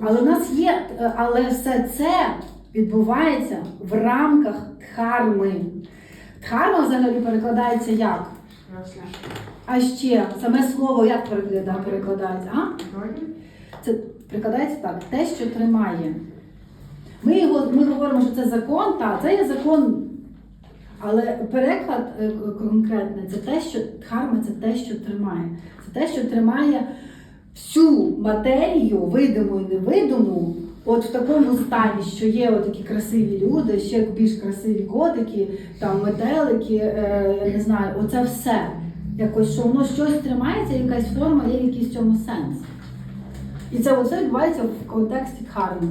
Але в нас є, е, але все це відбувається в рамках дхарми. Дхарма взагалі перекладається як? А ще саме слово як перекладається? А? Це перекладається так, те, що тримає. Ми, його, ми говоримо, що це закон, так, це є закон. Але переклад е, конкретний це те, що дхарма це те, що тримає. Це те, що тримає всю матерію, видиму і невидиму, от в такому стані, що є такі красиві люди, ще більш красиві котики, там метелики, е, не знаю, оце все. Якось, що воно щось тримається, якась форма, є якийсь в цьому сенс. І це оце відбувається в контексті дхарми.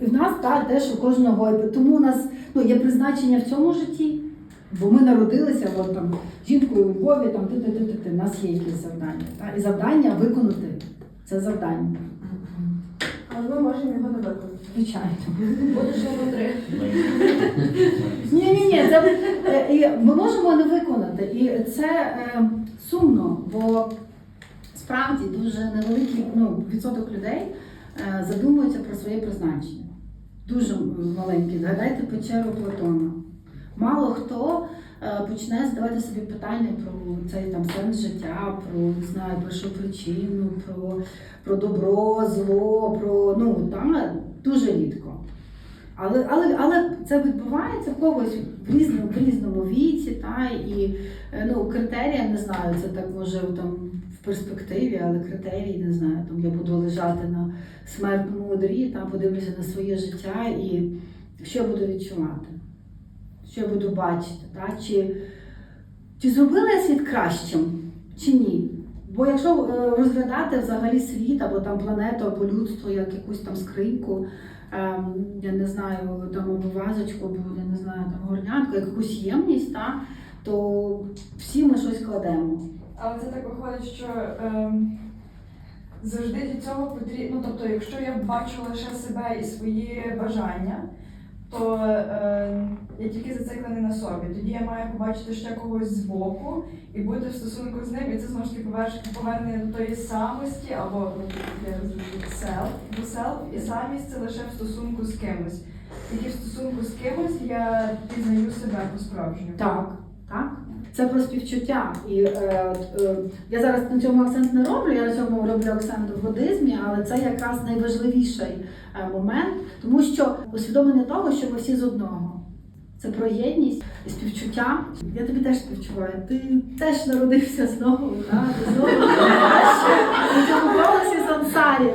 І в нас та, теж у кожного. Тому у нас ну, є призначення в цьому житті, бо ми народилися от, там, жінкою у Львові, там, ти, ти, ти, ти, ти. у нас є якісь завдання. Та? І завдання виконати. Це завдання. Але ми можемо його не виконати. Звичайно. Буде ще три. Ні, ні, ні, це е, і ми можемо не виконати. І це е, сумно, бо справді дуже невеликий ну, відсоток людей е, задумуються про своє призначення. Дуже маленький. Згадайте печеру Платона. Мало хто е, почне задавати собі питання про цей там сенс життя, про не знаю, про причину, про, про добро, зло, про ну там дуже рідко. Але, але, але це відбувається в когось в різному, в різному віці, та, і е, ну, критерія, не знаю, це так може там в перспективі, але критерії, не знаю, там я буду лежати на смертному одрі, подивлюся на своє життя і що буду відчувати, що я буду бачити, та, чи, чи зробила я світ кращим, чи ні. Бо якщо е, розглядати взагалі світ або там планету, або людство як якусь там скриньку, ем, я не знаю, там або вазочку, або я не знаю, там горнятку, якусь ємність, та, то всі ми щось кладемо. Але це так виходить, що ем, завжди для цього потрібно. Ну, тобто, якщо я бачу лише себе і свої бажання, то е, я тільки зациклений на собі. Тоді я маю побачити ще когось збоку і бути в стосунку з ним, і це знову ж таки повернення до тої самості, або ну, я розумію, селф, до селф і самість це лише в стосунку з кимось. Тільки в стосунку з кимось я пізнаю себе по-справжньому. Так, так. Це про співчуття. І е, е, я зараз на цьому акцент не роблю, я на цьому роблю акцент в буддизмі, але це якраз найважливіший е, момент, тому що усвідомлення того, що ми всі з одного. Це про єдність і співчуття. Я тобі теж співчуваю. Ти теж народився знову, так? Ти знову в цьому голосі сансарі.